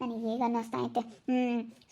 ನನಗೆ ಈಗ ಅನ್ನಿಸ್ತಾ ಐತೆ. ಹ್ಞೂ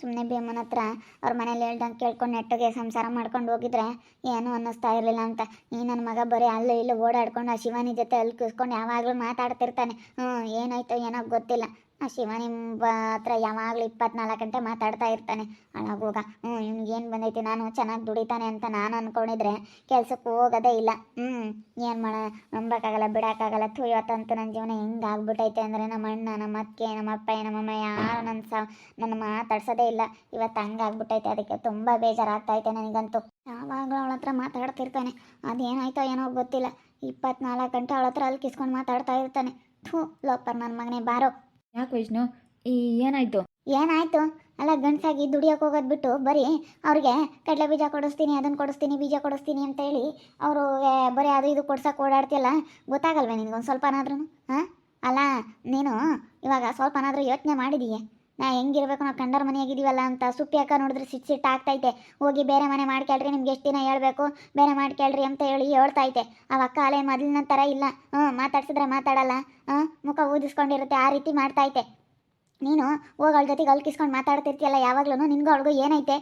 ಸುಮ್ಮನೆ ಭೀಮನ ಹತ್ರ ಅವ್ರ ಮನೇಲಿ ಹೇಳ್ದಂಗೆ ಕೇಳ್ಕೊಂಡು ನೆಟ್ಟಗೆ ಸಂಸಾರ ಮಾಡ್ಕೊಂಡು ಹೋಗಿದ್ರೆ ಏನೂ ಅನ್ನಿಸ್ತಾ ಇರಲಿಲ್ಲ ಅಂತ. ಈ ನನ್ನ ಮಗ ಬರೀ ಅಲ್ಲೂ ಇಲ್ಲೂ ಓಡಾಡ್ಕೊಂಡು ಆ ಶಿವಾನಿ ಜೊತೆ ಅಲ್ಲಿ ಕೂಸ್ಕೊಂಡು ಯಾವಾಗಲೂ ಮಾತಾಡ್ತಿರ್ತಾನೆ. ಹ್ಞೂ ಏನಾಯ್ತೋ ಏನೋ ಗೊತ್ತಿಲ್ಲ. ಆ ಶಿವ ನಿಮ್ಮ ಹತ್ರ ಯಾವಾಗಲೂ ಇಪ್ಪತ್ನಾಲ್ಕು ಗಂಟೆ ಮಾತಾಡ್ತಾ ಇರ್ತಾನೆ. ಅಳಾಗೋಗ ಹ್ಞೂ ನಿಮ್ಗೆ ಏನು ಬಂದೈತಿ? ನಾನು ಚೆನ್ನಾಗಿ ದುಡಿತಾನೆ ಅಂತ ನಾನು ಅಂದ್ಕೊಂಡಿದ್ರೆ ಕೆಲ್ಸಕ್ಕೆ ಹೋಗೋದೇ ಇಲ್ಲ. ಹ್ಞೂ ಏನು ಮಾಡ ನಂಬಕ್ಕಾಗಲ್ಲ, ಬಿಡೋಕ್ಕಾಗಲ್ಲ. ಇವತ್ತಂತೂ ನನ್ನ ಜೀವನ ಹೆಂಗೆ ಆಗ್ಬಿಟ್ಟೈತೆ ಅಂದರೆ ನಮ್ಮ ಅಣ್ಣ, ನಮ್ಮ ಅತ್ತೆ ನಮ್ಮ ಅಪ್ಪ ನಮ್ಮಮ್ಮ ಯಾರು ನನ್ನ ಸ, ನನ್ನ ಮಾತಾಡ್ಸೋದೇ ಇಲ್ಲ. ಇವತ್ತು ಹಂಗೆ ಆಗ್ಬಿಟ್ಟೈತೆ ಅದಕ್ಕೆ ತುಂಬ ಬೇಜಾರಾಗ್ತೈತೆ ನನಗಂತೂ. ಯಾವಾಗಲೂ ಅವಳ ಹತ್ರ ಮಾತಾಡ್ತಿರ್ತಾನೆ. ಅದೇನಾಯ್ತೋ ಏನೋ ಗೊತ್ತಿಲ್ಲ. ಇಪ್ಪತ್ನಾಲ್ಕು ಗಂಟೆ ಅವಳ ಹತ್ರ ಅಲ್ಲಿ ಕಿಸ್ಕೊಂಡು ಮಾತಾಡ್ತಾ ಇರ್ತಾನೆ. ಥೂ, ಲೋಪರ್ ನನ್ನ ಮಗನೇ, ಬಾರೋ. ಯಾಕೆ ವೈಷ್ಣು? ಈ ಏನಾಯ್ತು? ಏನಾಯ್ತು? ಅಲ್ಲ, ಗಂಡಸಾಗಿ ದುಡಿಯೋಕೆ ಹೋಗೋದು ಬಿಟ್ಟು ಬರೀ ಅವ್ರಿಗೆ ಕಡಲೆ ಬೀಜ ಕೊಡಿಸ್ತೀನಿ ಅದನ್ನು ಕೊಡಿಸ್ತೀನಿ, ಬೀಜ ಕೊಡಿಸ್ತೀನಿ ಅಂತ ಹೇಳಿ ಅವರು ಬರೀ ಅದು ಇದು ಕೊಡ್ಸಕ್ಕೆ ಓಡಾಡ್ತಿಲ್ಲ ಗೊತ್ತಾಗಲ್ವೇ ನಿನ್ಗೊಂದು ಸ್ವಲ್ಪನಾದ್ರೂ ಹಾಂ? ಅಲ್ಲ, ನೀನು ಇವಾಗ ಸ್ವಲ್ಪನಾದರೂ ಯೋಚನೆ ಮಾಡಿದೀಯ? ನಾ ಹೆಂಗಿರ್ಬೇಕು, ನಾವು ಕಂಡರ ಮನೆಯಾಗಿದ್ದೀವಲ್ಲ ಅಂತ ಸುಪ್ಪಿ ಅಕ್ಕ ನೋಡಿದ್ರೆ ಸಿಟ್ ಸಿಟ್ಟು ಆಗ್ತೈತೆ. ಹೋಗಿ ಬೇರೆ ಮನೆ ಮಾಡ್ಕೇಳ್ರಿ ನಿಮ್ಗೆ ಎಷ್ಟು ದಿನ ಹೇಳ್ಬೇಕು? ಬೇರೆ ಮಾಡ್ಕೇಳ್ರಿ ಅಂತ ಹೇಳಿ ಹೇಳ್ತೈತೆ. ಆ ಅಕ್ಕ ಅಲೆ ಮೊದಲಿನ ಥರ ಇಲ್ಲ. ಹ್ಞೂ ಮಾತಾಡ್ಸಿದ್ರೆ ಮಾತಾಡಲ್ಲ. ಹಾಂ ಮುಖ ಊದಿಸ್ಕೊಂಡಿರುತ್ತೆ, ಆ ರೀತಿ ಮಾಡ್ತೈತೆ. ನೀನು ಹೋಗಿ ಅವಳ ಜೊತೆಗೆ ಅಲ್ಕಿಸ್ಕೊಂಡು ಮಾತಾಡ್ತಿರ್ತೀಯಲ್ಲ ಯಾವಾಗ್ಲೂ ನಿನ್ಗೂ ಅವಳಿಗೂ ಏನೈತೆ?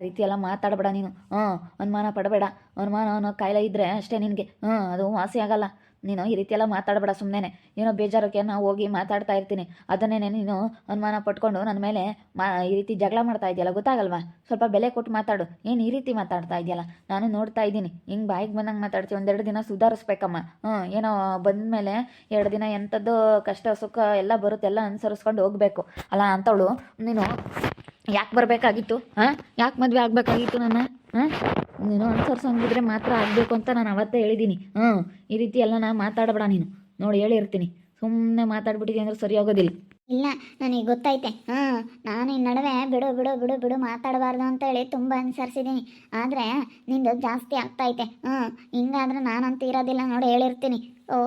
ರೀತಿ ಎಲ್ಲ ಮಾತಾಡಬೇಡ ನೀನು. ಹ್ಞೂ ಅನುಮಾನ ಪಡಬೇಡ. ಅನುಮಾನ ಅನ್ನೋ ಕಾಯಿಲೆ ಇದ್ದರೆ ಅಷ್ಟೇ ನಿನಗೆ. ಹ್ಞೂ ಅದು ವಾಸಿ ಆಗಲ್ಲ. ನೀನು ಈ ರೀತಿ ಎಲ್ಲ ಮಾತಾಡಬೇಡ ಸುಮ್ಮನೆ ಏನೋ ಬೇಜಾರಕ್ಕೆ ನಾನು ಹೋಗಿ ಮಾತಾಡ್ತಾ ಇರ್ತೀನಿ. ಅದನ್ನೇ ನೀನು ಅನುಮಾನ ಪಟ್ಕೊಂಡು ನನ್ನ ಮೇಲೆ ಮಾ, ಈ ರೀತಿ ಜಗಳ ಮಾಡ್ತಾ ಇದೆಯಲ್ಲ, ಗೊತ್ತಾಗಲ್ವಾ? ಸ್ವಲ್ಪ ಬೆಲೆ ಕೊಟ್ಟು ಮಾತಾಡು. ಏನು ಈ ರೀತಿ ಮಾತಾಡ್ತಾ ಇದೆಯಲ್ಲ? ನಾನು ನೋಡ್ತಾ ಇದ್ದೀನಿ. ಹಿಂಗೆ ಬಾಯಿಗೆ ಬಂದಂಗೆ ಮಾತಾಡ್ತೀವಿ ಒಂದೆರಡು ದಿನ ಸುಧಾರಿಸ್ಬೇಕಮ್ಮ. ಹ್ಞೂ ಏನೋ ಬಂದಮೇಲೆ ಎರಡು ದಿನ ಎಂಥದ್ದು ಕಷ್ಟ, ಸುಖ ಎಲ್ಲ ಬರುತ್ತೆ, ಎಲ್ಲ ಅನುಸರಿಸ್ಕೊಂಡು ಹೋಗಬೇಕು. ಅಲ್ಲ, ಅಂತವಳು, ನೀನು ಯಾಕೆ ಬರಬೇಕಾಗಿತ್ತು? ಹಾಂ? ಯಾಕೆ ಮದುವೆ ಆಗಬೇಕಾಗಿತ್ತು ನನ್ನ? ಹಾಂ? ನೀನು ಅನುಸರಿಸಂಗಿದ್ರೆ ಮಾತ್ರ ಆಗಬೇಕು ಅಂತ ನಾನು ಅವತ್ತೇ ಹೇಳಿದ್ದೀನಿ ಹ್ಞೂ ಈ ರೀತಿ ಎಲ್ಲ ನಾನು ಮಾತಾಡಬೇಡ ನೀನು. ನೋಡಿ ಹೇಳಿರ್ತೀನಿ ಸುಮ್ಮನೆ ಮಾತಾಡ್ಬಿಟ್ಟಿದ್ದೀನಿ ಅಂದ್ರೆ ಸರಿ ಹೋಗೋದಿಲ್ಲ ಇಲ್ಲ, ನನಗೆ ಗೊತ್ತೈತೆ. ಹಾಂ ನಾನು ಈ ನಡುವೆ ಬಿಡು ಬಿಡು ಬಿಡು ಬಿಡು ಮಾತಾಡಬಾರ್ದು ಅಂತೇಳಿ ತುಂಬ ಅನುಸರಿಸಿದ್ದೀನಿ ಆದರೆ ನಿಂದು ಜಾಸ್ತಿ ಆಗ್ತೈತೆ. ಹ್ಞೂ ಹಿಂಗಾದ್ರೆ ನಾನಂತೂ ಇರೋದಿಲ್ಲ. ನೋಡಿ ಹೇಳಿರ್ತೀನಿ ಓ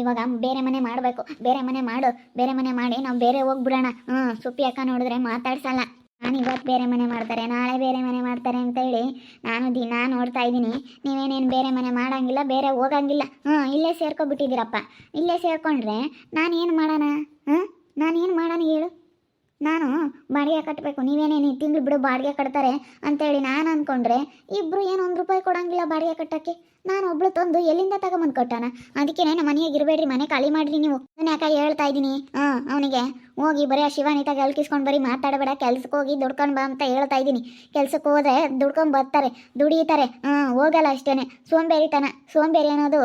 ಇವಾಗ ಬೇರೆ ಮನೆ ಮಾಡಬೇಕು. ಬೇರೆ ಮನೆ ಮಾಡು. ಬೇರೆ ಮನೆ ಮಾಡಿ ನಾವು ಬೇರೆ ಹೋಗ್ಬಿಡೋಣ. ಹ್ಞೂ ಸುಪ್ಪಿ ಅಕ್ಕ ನೋಡಿದ್ರೆ ಮಾತಾಡ್ಸಲ್ಲ. ನಾನು ಇವತ್ತು ಬೇರೆ ಮನೆ ಮಾಡ್ತಾರೆ, ನಾಳೆ ಬೇರೆ ಮನೆ ಮಾಡ್ತಾರೆ ಅಂತ ಹೇಳಿ ನಾನು ದಿನ ನೋಡ್ತಾ ಇದ್ದೀನಿ. ನೀವೇನೇನು ಬೇರೆ ಮನೆ ಮಾಡಂಗಿಲ್ಲ, ಬೇರೆ ಹೋಗಂಗಿಲ್ಲ. ಹ್ಞೂ, ಇಲ್ಲೇ ಸೇರ್ಕೊಬಿಟ್ಟಿದ್ದೀರಪ್ಪ. ಇಲ್ಲೇ ಸೇರ್ಕೊಂಡ್ರೆ ನಾನು ಏನು ಮಾಡೋಣ? ಹ್ಞೂ ನಾನು ಏನು ಮಾಡೋಣ ಹೇಳು. ನಾನು ಬಾಡಿಗೆ ಕಟ್ಟಬೇಕು ನೀವೇನೇನು ತಿಂಗಳು ಬಿಡು ಬಾಡಿಗೆ ಕಟ್ತಾರೆ ಅಂತೇಳಿ ನಾನು ಅಂದ್ಕೊಂಡ್ರೆ ಇಬ್ಬರು ಏನು ಒಂದು ರೂಪಾಯಿ ಕೊಡಂಗಿಲ್ಲ ಬಾಡಿಗೆ ಕಟ್ಟೋಕ್ಕೆ. ನಾನು ಒಬ್ಳು ತಂದು ಎಲ್ಲಿಂದ ತಗೊಂಬಂದು ಕೊಟ್ಟಾನ? ಅದಕ್ಕೆ ನಮ್ಮ ಮನೆಯಾಗ ಇರಬೇಡ್ರಿ ಮನೆ ಖಾಲಿ ಮಾಡ್ರಿ ನೀವು. ನಾನು ಯಾಕೆ ಹೇಳ್ತಾ ಇದ್ದೀನಿ? ಹಾಂ, ಅವನಿಗೆ, ಹೋಗಿ ಬರೀ ಆ ಶಿವಾನಿತಾಗ ಅಲ್ಕಿಸ್ಕೊಂಡು ಬರೀ ಮಾತಾಡಬೇಡ ಕೆಲ್ಸಕ್ಕೆ ಹೋಗಿ ದುಡ್ಕೊಂಡು ಬಾ ಅಂತ ಹೇಳ್ತಾ ಇದ್ದೀನಿ. ಕೆಲ್ಸಕ್ಕೆ ಹೋದ್ರೆ ದುಡ್ಕೊಂಡು ಬರ್ತಾರೆ, ದುಡಿತಾರೆ. ಹಾಂ, ಹೋಗಲ್ಲ ಅಷ್ಟೇ ಸೋಂಬೇರಿತನ ಸೋಂಬೇರಿ ಅನ್ನೋದು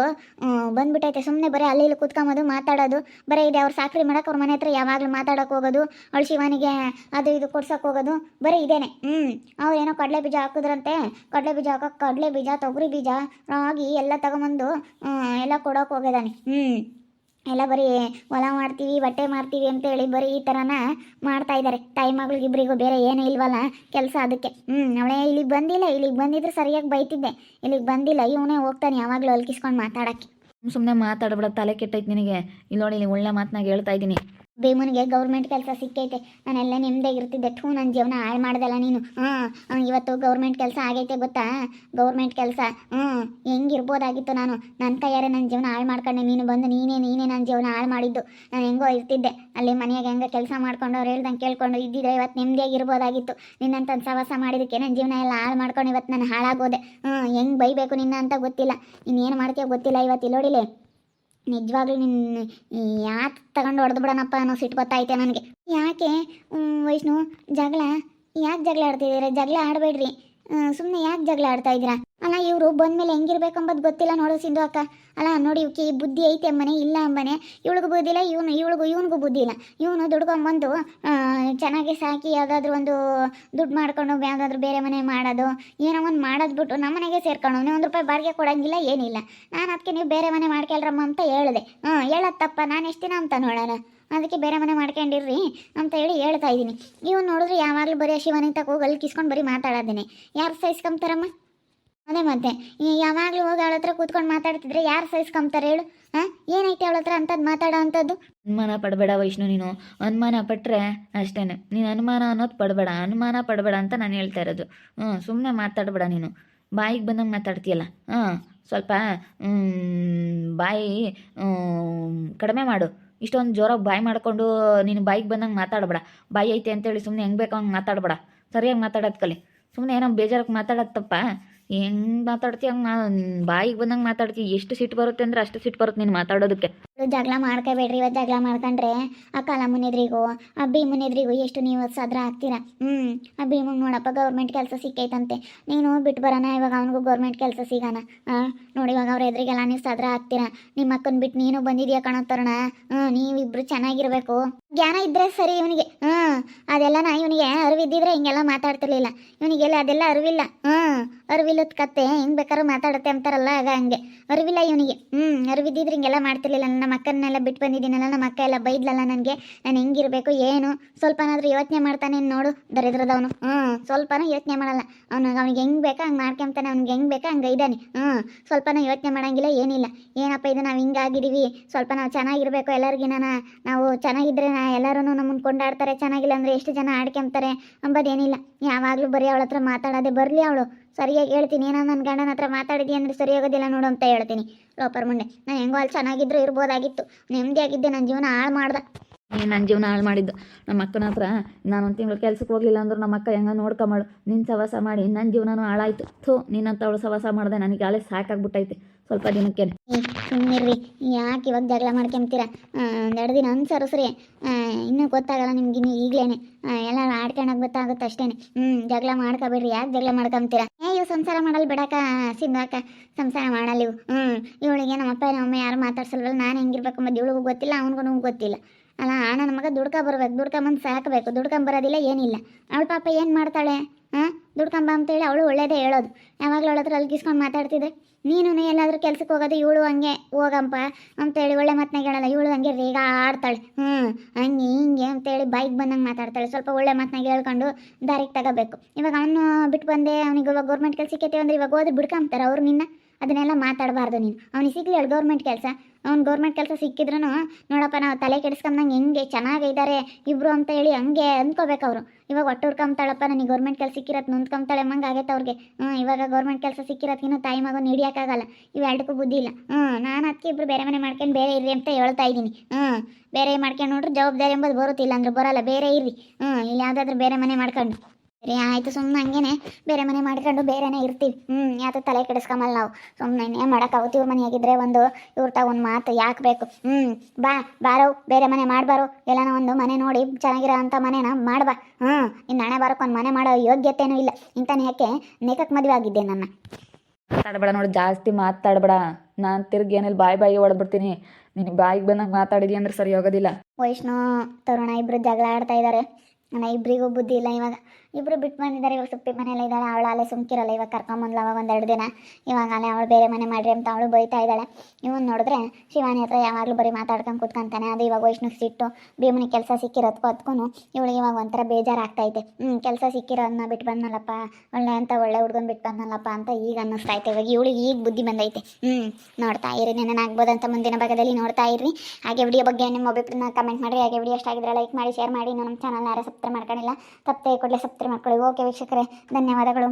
ಬಂದ್ಬಿಟ್ಟೈತೆ ಸುಮ್ಮನೆ ಬರೀ ಅಲ್ಲಿ ಇಲ್ಲಿ ಕುತ್ಕೊಂಬೋದು, ಮಾತಾಡೋದು. ಬರೀ ಇದೆ, ಅವ್ರು ಸಾಕ್ರಿ ಮಾಡೋಕೆ ಅವ್ರ ಮನೆ ಹತ್ರ ಯಾವಾಗಲೂ ಮಾತಾಡೋಕೆ ಹೋಗೋದು. ಅವಳು ಶಿವಾನಿಗೆ ಅದು ಇದು ಕೊಡ್ಸೋಕೆ ಹೋಗೋದು. ಬರೀ ಇದೇನೆ. ಹ್ಞೂ ಅವ್ರು ಏನೋ ಕಡಲೆ ಬೀಜ ಹಾಕಿದ್ರಂತೆ. ಕಡಲೆ ಬೀಜ ಹಾಕೋಕೆ ಕಡಲೆ ಬೀಜ, ತೊಗರಿ ಬೀಜ ರಾಗಿ ಎಲ್ಲ ತಗೊಂಬಂದು ಎಲ್ಲ ಕೊಡೋಕೆ ಹೋಗಿದ್ದಾನೆ ಹ್ಞೂ ಎಲ್ಲ ಬರೀ ಹೊಲ ಮಾಡ್ತೀವಿ, ಬಟ್ಟೆ ಮಾಡ್ತೀವಿ ಅಂತೇಳಿ ಬರೀ ಈ ಥರನ ಮಾಡ್ತಾ ಇದ್ದಾರೆ ತಾಯಿ ಮಗಳಿಗಿಬ್ರಿಗೂ ಬೇರೆ ಏನೂ ಇಲ್ವಲ್ಲ ಕೆಲಸ ಅದಕ್ಕೆ. ಹ್ಞೂ ಅವಳೇ ಇಲ್ಲಿಗೆ ಬಂದಿಲ್ಲ, ಇಲ್ಲಿಗೆ ಬಂದಿದ್ರೆ ಸರಿಯಾಗಿ ಬೈತಿದ್ದೆ. ಇಲ್ಲಿಗೆ ಬಂದಿಲ್ಲ, ಇವನೇ ಹೋಗ್ತಾನೆ ಯಾವಾಗಲೂ ಅಲ್ಕಿಸ್ಕೊಂಡು ಮಾತಾಡೋಕ್ಕೆ. ಸುಮ್ಮನೆ ಮಾತಾಡಬೇಡ, ತಲೆ ಕೆಟ್ಟೈತೆ ನಿನಗೆ. ಇಲ್ಲಿ ನೋಡಿ ಇಲ್ಲಿ ಒಳ್ಳೆ ಮಾತನಾಗ ಹೇಳ್ತಾ ಇದ್ದೀನಿ. ಭೀಮನಿಗೆ ಗೌರ್ಮೆಂಟ್ ಕೆಲಸ ಸಿಕ್ಕೈತೆ. ನಾನೆಲ್ಲ ನೆಮ್ಮದಿಯಾಗಿ ಇರ್ತಿದ್ದೆ. ಥೂ ನನ್ನ ಜೀವನ ಹಾಳು ಮಾಡ್ದಲ್ಲ ನೀನು. ಹಾಂ ಇವತ್ತು ಗೌರ್ಮೆಂಟ್ ಕೆಲಸ ಆಗೈತೆ ಗೊತ್ತಾ? ಗೌರ್ಮೆಂಟ್ ಕೆಲಸ. ಹ್ಞೂ ಹೆಂಗಿರ್ಬೋದಾಗಿತ್ತು ನಾನು. ನನ್ನ ಕೈಯಾರೆ ನನ್ನ ಜೀವನ ಹಾಳು ಮಾಡ್ಕೊಂಡೆ. ನೀನು ಬಂದು ನೀನೇ ನೀನೇ ನನ್ನ ಜೀವನ ಹಾಳು ಮಾಡಿದ್ದು. ನಾನು ಹೆಂಗೋ ಇರ್ತಿದ್ದೆ. ಅಲ್ಲಿ ಮನೆಯಾಗ ಹೆಂಗೆ ಕೆಲಸ ಮಾಡ್ಕೊಂಡು ಅವ್ರು ಹೇಳ್ದಂಗೆ ಕೇಳ್ಕೊಂಡು ಇದ್ದಿದ್ರೆ ಇವತ್ತು ನೆಮ್ಮದಿಯಾಗಿ ಇರ್ಬೋದಾಗಿತ್ತು. ನಿನ್ನಂತ ಸವಾಸ ಮಾಡಿದಕ್ಕೆ ನನ್ನ ಜೀವನ ಎಲ್ಲ ಹಾಳು ಮಾಡ್ಕೊಂಡು ಇವತ್ತು ನಾನು ಹಾಳಾಗೋದೆ. ಹ್ಞೂ ಹೆಂಗೆ ಬೈಬೇಕು ನಿನ್ನ ಅಂತ ಗೊತ್ತಿಲ್ಲ. ಇನ್ನೇನು ಮಾಡ್ತೀಯೋ ಗೊತ್ತಿಲ್ಲ ಇವತ್ತು ಇಲ್ಲೋಡಿಲೆ ನಿಜವಾಗ್ಲೂ ನಿನ್ನ ಯಾಕೆ ತಗೊಂಡು ಹೊಡೆದು ಬಿಡೋಣಪ್ಪ ಅನ್ನೋ ಸಿಟ್ಟು ಗೊತ್ತಾಯ್ತೆ ನನಗೆ? ಯಾಕೆ ವೈಷ್ಣು, ಜಗಳ? ಯಾಕೆ ಜಗಳ ಆಡ್ತಿದ್ದೀರಾ? ಜಗಳ ಆಡಬೇಡ್ರಿ. ಸುಮ್ಮನೆ ಯಾಕೆ ಜಗಳ ಆಡ್ತಾ ಇದ್ದೀರಾ? ಅಲ್ಲ, ಇವರು ಬಂದ್ಮೇಲೆ ಹೆಂಗಿರ್ಬೇಕು ಅಂಬದು ಗೊತ್ತಿಲ್ಲ ನೋಡು ಸಿಂಧು ಅಕ್ಕ. ಅಲ್ಲ, ನೋಡಿ ಇವಕ್ಕೆ ಬುದ್ಧಿ ಐತೆ ಅಮ್ಮನೆ, ಇಲ್ಲ ಅಂಬನೆ. ಇವಳಿಗೂ ಬುದ್ಧಿ ಇಲ್ಲ, ಇವನು, ಇವಳಿಗೂ, ಇವನಿಗೂ ಬುದ್ಧಿ ಇಲ್ಲ. ಇವನು ದುಡ್ಕೊಂಬಂದು ಚೆನ್ನಾಗಿ ಸಾಕಿ ಯಾವುದಾದ್ರೂ ಒಂದು ದುಡ್ಡು ಮಾಡ್ಕೊಂಡು ಯಾವುದಾದ್ರೂ ಬೇರೆ ಮನೆ ಮಾಡೋದು, ಏನೋ ಒಂದು ಮಾಡೋದು ಬಿಟ್ಟು ನಮ್ಮ ಮನೆಗೆ ಸೇರ್ಕೊಂಡು ಒಂದು ರೂಪಾಯಿ ಬಾಡಿಗೆ ಕೊಡಂಗಿಲ್ಲ, ಏನಿಲ್ಲ. ನಾನು ಅದಕ್ಕೆ ನೀವು ಬೇರೆ ಮನೆ ಮಾಡ್ಕೊಳ್ರಮ್ಮ ಅಂತ ಹೇಳಿದೆ. ಹ್ಞೂ ಹೇಳತ್ತಪ್ಪ ತಪ್ಪ, ನಾನು ಎಷ್ಟು ದಿನ ಅಂತ ನೋಡೋಣ? ಅದಕ್ಕೆ ಬೇರೆ ಮನೆ ಮಾಡ್ಕೊಂಡಿರ್ರಿ ಅಂತ ಹೇಳಿ ಹೇಳ್ತಾ ಇದ್ದೀನಿ. ನೀವು ನೋಡಿದ್ರೆ ಯಾವಾಗಲೂ ಬರೀ ಶಿವನಿಗೆ ತಕ ಹೋಗಿ ಅಲ್ಲಿ ಕಿಸ್ಕೊಂಡು ಬರೀ ಮಾತಾಡೋದೇನೆ. ಯಾರು ಸಹಿಸ್ಕೊಂತಾರಮ್ಮ ಅದೇ ಮತ್ತೆ ಯಾವಾಗಲೂ ಹೋಗಿ ಅವಳ ಹತ್ರ ಕೂತ್ಕೊಂಡು ಮಾತಾಡ್ತಿದ್ರೆ ಯಾರು ಸಹಿಸ್ಕೊಂತಾರೆ ಹೇಳು? ಹಾಂ ಏನೈತೆ ಅವಳ ಹತ್ರ ಅಂಥದ್ದು ಮಾತಾಡೋ ಅಂಥದ್ದು ಅನುಮಾನ ಪಡಬೇಡ ವೈಷ್ಣು ನೀನು. ಅನುಮಾನ ಪಟ್ಟರೆ ಅಷ್ಟೇ ನೀನು ಅನುಮಾನ ಅನ್ನೋದು ಪಡಬೇಡ. ಅನುಮಾನ ಪಡಬೇಡ ಅಂತ ನಾನು ಹೇಳ್ತಾ ಇರೋದು. ಹ್ಞೂ ಸುಮ್ಮನೆ ಮಾತಾಡಬೇಡ ನೀನು. ಬಾಯಿಗೆ ಬಂದಂಗೆ ಮಾತಾಡ್ತೀಯಲ್ಲ? ಹಾಂ ಸ್ವಲ್ಪ ಬಾಯಿ ಕಡಿಮೆ ಮಾಡು. ಇಷ್ಟೊಂದು ಜೋರಾಗಿ ಬಾಯಿ ಮಾಡಿಕೊಂಡು ನಿನ್ನ ಬಾಯಿಗೆ ಬಂದಂಗೆ ಮಾತಾಡಬೇಡ. ಬಾಯಿ ಐತೆ ಅಂತೇಳಿ ಸುಮ್ಮನೆ ಹೆಂಗೆ ಬೇಕೋ ಹಂಗೆ ಮಾತಾಡಬೇಡ. ಸರಿಯಾಗಿ ಮಾತಾಡೋದು ಕಲಿ. ಸುಮ್ಮನೆ ಏನೋ ಬೇಜಾರಕ್ಕೆ ಮಾತಾಡತ್ತಪ್ಪ ತಪ್ಪ? ಹೆಂಗೆ ಮಾತಾಡ್ತೀಯ? ಹಂಗೆ ಬಾಯಿಗೆ ಬಂದಂಗೆ ಮಾತಾಡ್ತೀಯ? ಎಷ್ಟು ಸಿಟ್ಟು ಬರುತ್ತೆ ಅಂದ್ರೆ ಅಷ್ಟು ಸಿಟ್ಟು ಬರುತ್ತೆ ನೀನು ಮಾತಾಡೋದಕ್ಕೆ. ಜಗಳ ಮಾಡ್ಕೋಬೇಡ್ರಿ, ಇವತ್ತು ಜಗಳ ಮಾಡ್ಕೊಂಡ್ರೆ ಆ ಕಾಲ ಎದುರಿಗೂ ಆ ಭೀಮನ ಎಷ್ಟು ನೀವು ಸದ್ರ ಆಗ್ತೀರಾ? ಹ್ಞೂ ಆ ಭೀಮಂಗೆ ನೋಡಪ್ಪ ಗೌರ್ಮೆಂಟ್ ಕೆಲಸ ಸಿಕ್ಕೈತಂತೆ. ನೀನು ಬಿಟ್ಟು ಬರೋಣ ಇವಾಗ ಅವನಿಗೂ ಗೌರ್ಮೆಂಟ್ ಕೆಲಸ ಸಿಗೋಣ ಹಾಂ ನೋಡಿ ಇವಾಗ ಅವ್ರ ಎದುರಿಗೆಲ್ಲ ನೀವು ಸದ್ರ ಆಗ್ತೀರಾ? ನಿಮ್ಮ ಅಕ್ಕನ ಬಿಟ್ಟು ನೀನು ಬಂದಿದ್ಯಾ ತರೋಣ? ಹ್ಞೂ ನೀವಿಬ್ರು ಚೆನ್ನಾಗಿರ್ಬೇಕು. ಜ್ಞಾನ ಇದ್ರೆ ಸರಿ ಇವನಿಗೆ. ಹ್ಞೂ ಅದೆಲ್ಲ ನಾ ಇವನಿಗೆ ಅರಿವಿದ್ದಿದ್ರೆ ಹಿಂಗೆಲ್ಲ ಮಾತಾಡ್ತಿರ್ಲಿಲ್ಲ. ಇವನಿಗೆಲ್ಲ ಅದೆಲ್ಲ ಅರಿವಿಲ್ಲ. ಹ್ಞೂ ಅರಿವಿಲ್ಲದ ಕತ್ತೆ ಹೆಂಗ್ ಬೇಕಾದ್ರೂ ಮಾತಾಡುತ್ತೆ ಅಂತಾರಲ್ಲ ಆಗ ಹಂಗೆ. ಅರಿವಿಲ್ಲ ಇವನಿಗೆ. ಹ್ಞೂ ಅರಿವಿದ್ದಿದ್ರೆ ಹಿಂಗೆಲ್ಲ ಮಾಡ್ತಿರ್ಲಿಲ್ಲ ನಮ್ಮ ಅಕ್ಕನ್ನೆಲ್ಲ ಬಿಟ್ಟು ಬಂದಿದ್ದೀನಲ್ಲ, ನಮ್ಮ ಅಕ್ಕ ಎಲ್ಲ ಬೈದ್ಲಲ್ಲ ನನಗೆ. ನಾನು ಹೆಂಗಿರಬೇಕು, ಏನು? ಸ್ವಲ್ಪನಾದರೂ ಯೋಚನೆ ಮಾಡ್ತಾನೆ ನೋಡು, ದರಿದ್ರದವನು. ಹ್ಞೂ ಸ್ವಲ್ಪನೂ ಯೋಚನೆ ಮಾಡಲ್ಲ. ಅವನು, ಅವ್ನಿಗೆ ಹೆಂಗೆ ಬೇಕಾ, ಹಂಗೆ ಮಾಡ್ಕೊಂತಾನೆ. ಅವ್ನಿಗೆ ಹೆಂಗೆ ಬೇಕಾ, ಹಂಗೆ ಇದ್ದಾನೆ. ಹ್ಞೂ ಸ್ವಲ್ಪನೂ ಯೋಚನೆ ಮಾಡಂಗಿಲ್ಲ, ಏನಿಲ್ಲ. ಏನಪ್ಪ ಇದು, ನಾವು ಹಿಂಗಾಗಿದ್ದೀವಿ ಸ್ವಲ್ಪ ನಾವು ಚೆನ್ನಾಗಿರ್ಬೇಕು ಎಲ್ಲರಿಗಿನ ನಾವು ಚೆನ್ನಾಗಿದ್ದರೆ ನಾ ಎಲ್ಲರೂ ನಮ್ಮನ್ನು ಕೊಂಡಾಡ್ತಾರೆ. ಚೆನ್ನಾಗಿಲ್ಲ ಅಂದರೆ ಎಷ್ಟು ಜನ ಆಡ್ಕೊಂತಾರೆ ಅಂಬೋದೇನಿಲ್ಲ. ಯಾವಾಗಲೂ ಬರೀ ಅವಳ ಹತ್ರ ಮಾತಾಡೋದೆ ಬರಲಿ ಅವಳು. ಸರಿಯಾಗಿ ಹೇಳ್ತೀನಿ. ಏನೋ ನನ್ನ ಗಂಡನ ಹತ್ರ ಮಾತಾಡಿದಿ ಅಂದರೆ ಸರಿಯಾಗೋದಿಲ್ಲ ನೋಡು ಅಂತ ಹೇಳ್ತೀನಿ. ಲೋಪರ್ ಮುಂಡೆ. ನಾನು ಹೆಂಗೋ ಅಲ್ಲಿ ಚೆನ್ನಾಗಿದ್ರು ಇರ್ಬೋದಾಗಿತ್ತು. ನೆಮ್ಮದಿಯಾಗಿದ್ದೆ. ನನ್ನ ಜೀವನ ಹಾಳು ಮಾಡ್ದೆ. ನೀನು ನನ್ನ ಜೀವನ ಹಾಳು ಮಾಡಿದ್ದು. ನಮ್ಮ ಅಕ್ಕನ ಹತ್ರ ನಾನು ಒಂದು ತಿಂಗಳು ಕೆಲ್ಸಕ್ಕೆ ಹೋಗಲಿಲ್ಲ ಅಂದ್ರೆ ನಮ್ಮ ಅಕ್ಕ ಹೆಂಗ ನೋಡ್ಕೊಂಬಾಳು ನಿನ್ನ ಸವಾಸ ಮಾಡಿ ನನ್ನ ಜೀವನನೂ ಹಾಳಾಯ್ತು. ಥೂ ನಿನ್ನಂಥವಳು ಸವಾಸ ಮಾಡಿದೆ ನನಗೆ ಆಲೇ ಸಾಕಾಗ್ಬಿಟ್ಟೈತೆ. ಸ್ವಲ್ಪ ದಿನಕ್ಕೆ ಸುಮ್ಮನಿರ್ರಿ ಯಾಕೆ ಇವಾಗ ಜಗಳ ಮಾಡ್ಕೊಂತೀರ ಒಂದೆರಡು ದಿನ ಅನ್ಸರಿಸ್ರಿ ಇನ್ನೂ ಗೊತ್ತಾಗಲ್ಲ ನಿಮ್ಗೆ ಇನ್ನು ಈಗಲೇ ಎಲ್ಲ ಆಡ್ಕೊಂಡಾಗ ಗೊತ್ತಾಗುತ್ತೆ ಅಷ್ಟೇ ಹ್ಞೂ ಜಗಳ ಮಾಡ್ಕೋಬೇಡ್ರಿ. ಯಾಕೆ ಜಗಳ ಮಾಡ್ಕೊಂತೀರಾ ಏ, ಇವು ಸಂಸಾರ ಮಾಡಲ್ಲ ಬಿಡಕ ಸಿಂಧಾಕ ಸಂಸಾರ ಮಾಡಲ್ಲ ಇವು. ಹ್ಞೂ ಇವಳಿಗೆ ನಮ್ಮ ಅಪ್ಪ ನಮ್ಮ ಅಮ್ಮ ಯಾರು ಮಾತಾಡ್ಸಲ್ವಲ್ಲ. ನಾನು ಹೆಂಗಿರ್ಬೇಕು ಮತ್ತು ಇವಳಿಗೂ ಗೊತ್ತಿಲ್ಲ ಅವನಿಗೂ ಗೊತ್ತಿಲ್ಲ. ಅಲ್ಲ, ನನ್ನ ಮಗ ದುಡ್ಕ ಬರ್ಬೇಕು ದುಡ್ಕೊಂಬಂದು ಸಾಕಬೇಕು ದುಡ್ಕೊಂಬರೋದಿಲ್ಲ ಏನಿಲ್ಲ. ಅವಳು ಪಾಪ ಏನು ಮಾಡ್ತಾಳೆ ಹಾಂ ದುಡ್ಕೊಂಬ ಅಂತೇಳಿ ಅವಳು ಒಳ್ಳೇದೇ ಹೇಳೋದು. ಯಾವಾಗಲೂ ಅವಳ ಹತ್ರ ಅಲ್ಗಿಸ್ಕೊಂಡು ಮಾತಾಡ್ತಿದ್ರೆ ನೀನು ಎಲ್ಲಾದ್ರೂ ಕೆಲ್ಸಕ್ಕೆ ಹೋಗೋದು, ಇವಳು ಹಂಗೆ, ಹೋಗಂಪ ಅಂತೇಳಿ ಒಳ್ಳೆ ಮಾತನಾಗ ಹೇಳಲ್ಲ ಇವಳು ಹಂಗೆ ರೇಗ ಆಡ್ತಾಳೆ. ಹ್ಞೂ ಹಂಗೆ ಹಿಂಗೆ ಅಂತೇಳಿ ಬೈಕ್ ಬಂದಂಗೆ ಮಾತಾಡ್ತಾಳೆ. ಸ್ವಲ್ಪ ಒಳ್ಳೆ ಮಾತನಾಗ ಹೇಳ್ಕೊಂಡು ದಾರಿಗೆ ತಗೋಬೇಕು. ಇವಾಗ ಅವನು ಬಿಟ್ಟು ಬಂದೆ, ಅವನಿಗೆ ಇವಾಗ ಗೌರ್ಮೆಂಟ್ ಕೆಲಸಕ್ಕೆ ಅಂದ್ರೆ ಇವಾಗ ಹೋದ್ರೆ ಬಿಡ್ಕೊಂತಾರೆ ಅವ್ರು ನಿನ್ನ. ಅದನ್ನೆಲ್ಲ ಮಾತಾಡಬಾರ್ದು ನೀನು. ಅವ್ನಿಗೆ ಸಿಗಲಿ ಹೇಳಿ ಗೌರ್ಮೆಂಟ್ ಕೆಲಸ. ಅವ್ನು ಗೌರ್ಮೆಂಟ್ ಕೆಲಸ ಸಿಕ್ಕಿದ್ರು ನೋಡಪ್ಪ, ನಾವು ತಲೆ ಕೆಡಿಸ್ಕೊಂಡಂಗೆ ಹೆಂಗೆ ಚೆನ್ನಾಗಿದ್ದಾರೆ ಇಬ್ರು ಅಂತ ಹೇಳಿ ಹಂಗೆ ಅಂದ್ಕೋಬೇಕು ಅವರು. ಇವಾಗ ಒಟ್ಟೂರು ಕಂಬ್ತಾಳಪ್ಪ, ನನಗೆ ಗೌರ್ಮೆಂಟ್ ಕೆಲಸ ಸಿಕ್ಕಿರತ್ತೆ ನೊಂದ್ಕೊಂತಾಳೆ ಮಂಗೆ ಆಗೈತೆ ಅವ್ರಿಗೆ. ಹ್ಞೂ ಇವಾಗ ಗೌರ್ಮೆಂಟ್ ಕೆಲಸ ಸಿಕ್ಕಿರತ್ಕಿನ್ನೂ ತಾಯಿ ಮಗನ ಹಿಡಿಯೋಕ್ಕಾಗಲ್ಲ ಇವೆರಡಕ್ಕೂ ಬುದ್ಧಿ ಇಲ್ಲ. ಹ್ಞೂ ನಾನು ಅದಕ್ಕೆ ಇಬ್ರು ಬೇರೆ ಮನೆ ಮಾಡ್ಕೊಂಡು ಬೇರೆ ಇರ್ರಿ ಅಂತ ಹೇಳ್ತಾ ಇದ್ದೀನಿ. ಹ್ಞೂ ಬೇರೆ ಮಾಡ್ಕೊಂಡು ನೋಡ್ರಿ ಜವಾಬ್ದಾರಿ ಎಂಬುದು ಬರುತ್ತಿಲ್ಲ ಅಂದ್ರೆ ಬರೋಲ್ಲ, ಬೇರೆ ಇರ್ರಿ. ಹ್ಞೂ ಇಲ್ಲಿ ಯಾವುದಾದ್ರೂ ಬೇರೆ ಮನೆ ಮಾಡ್ಕೊಂಡು. ಸರಿ ಆಯ್ತು ಸುಮ್ಮನೆ ಹಂಗೇನೆ. ಬೇರೆ ಮನೆ ಮಾಡ್ಕೊಂಡು ಬೇರೆನೇ ಇರ್ತೀವಿ. ಹ್ಞೂ ಯಾತ ತಲೆ ಕೆಡಿಸ್ಕೊಂಬಲ್ಲ ನಾವು. ಸುಮ್ಮನೆ ಮಾಡಕ್ ಮಾಡೋಕ್ಕಾಗುತ್ತೆ ಇವ್ರ ಮನೆಯಾಗಿದ್ದರೆ ಒಂದು ಇವ್ರ ಒಂದು ಮಾತು ಯಾಕೆ ಬೇಕು ಹ್ಞೂ ಬಾ ಬಾರೋ ಬೇರೆ ಮನೆ ಮಾಡಬಾರೋ. ಎಲ್ಲನ ಒಂದು ಮನೆ ನೋಡಿ ಚೆನ್ನಾಗಿರೋ ಅಂಥ ಮನೆನ ಮಾಡ್ಬಾ. ಹ್ಞೂ ಇನ್ನು ಹಣೆ ಬರೋಕೆ ಒಂದು ಮನೆ ಮಾಡೋ ಯೋಗ್ಯತೆನೂ ಇಲ್ಲ. ಇಂಥನೇ ಯಾಕೆ ನೇಕಕ್ಕೆ ಮದುವೆ ಆಗಿದ್ದೆ ನನ್ನ. ಮಾತಾಡಬೇಡ ನೋಡಿ ಜಾಸ್ತಿ ಮಾತಾಡಬೇಡ. ನಾನು ತಿರ್ಗಿ ಏನಿಲ್ಲ ಬಾಯಿ ಬಾಯಿ ಹೊಡೆದ್ಬಿಡ್ತೀನಿ ನಿನಗೆ ಬಾಯಿಗೆ ಬಂದಂಗೆ ಮಾತಾಡಿದಿ ಅಂದ್ರೆ ಸರಿ ಹೋಗೋದಿಲ್ಲ. ವೈಷ್ಣು ತರುಣ ಇಬ್ಬರು ಜಗಳ ಆಡ್ತಾ ಇದ್ದಾರೆ ನನ್ನ ಇಬ್ಬರಿಗೂ ಬುದ್ಧಿ ಇಲ್ಲ ಇವಾಗ. ಇಬ್ಬರು ಬಿಟ್ಟು ಬಂದಿದ್ದಾರೆ. ಇವಾಗ ಸುಪ್ಪಿ ಮನೇಲಿ ಇದ್ದಾಳೆ. ಅವಳು ಅಲ್ಲೇ ಸುಮ್ಕಿರಲ್ಲ. ಇವಾಗ ಕರ್ಕೊಂಬಂದ್ಲ ಅವಾಗ ಒಂದೆರಡು ದಿನ. ಇವಾಗ ಅಲ್ಲೇ ಅವಳು ಬೇರೆ ಮನೆ ಮಾಡ್ರಿ ಅಂತ ಅವಳು ಬೈತಾ ಇದ್ದಾಳೆ. ಇವನು ನೋಡಿದ್ರೆ ಶಿವಾನಿ ಹತ್ರ ಯಾವಾಗಲೂ ಬರೀ ಮಾತಾಡ್ಕೊಂಡು ಕೂತ್ಕೊಂತಾನೆ. ಅದು ಇವಾಗ ವೈಷ್ಣು ಸಿಟ್ಟು, ಭೀಮನಿಗೆ ಕೆಲಸ ಸಿಕ್ಕಿರೋದಕ್ಕೂ ಅದಕ್ಕೂ ಇವಳಿಗೆ ಇವಾಗ ಒಂಥರ ಬೇಜಾರಾಗ್ತೈತೆ ಹ್ಞೂ ಕೆಲಸ ಸಿಕ್ಕಿರೋದನ್ನ ಬಿಟ್ಟು ಬಂದ್ನಲ್ಲಪ್ಪ. ಒಳ್ಳೆ ಅಂತ ಒಳ್ಳೆ ಹುಡ್ಗನ್ ಬಿಟ್ಟು ಬಂದ್ನಲ್ಲಪ್ಪ ಅಂತ ಈಗ ಅನ್ನಿಸ್ತೈತೆ ಇವಾಗ ಇವಳಿಗೆ ಈಗ ಬುದ್ಧಿ ಬಂದೈತೆ. ಹ್ಞೂ ನೋಡ್ತಾ ಇರಿ. ಅಂತ ಮುಂದಿನ ಭಾಗದಲ್ಲಿ ನೋಡ್ತಾ ಇರಿ ಹಾಗೆ ವಿಡಿಯೋ ಬಗ್ಗೆ ನಿಮ್ಮ ಅಭಿಪ್ರಾಯ ಕಮೆಂಟ್ ಮಾಡಿರಿ. ಹಾಗೆ ವಿಡಿಯೋ ಎಷ್ಟಾಗಿದ್ರೆ ಲೈಕ್ ಮಾಡಿ, ಶೇರ್ ಮಾಡಿ. ನಮ್ಮ ಚಾನಲ್ನ ಯಾರು ಸಬ್ಸ್ಕ್ರೈಬ್ ಮಾಡ್ಕೊಂಡಿಲ್ಲ, ತಪ್ಪದೆ ಕೂಡಲೇ. ಸಬ್ಸ್ಕ್ರೈಬ್ ಮಾಡ್ಕೊಳ್ಳಿ ಓಕೆ ವೀಕ್ಷಕರೇ ಧನ್ಯವಾದಗಳು.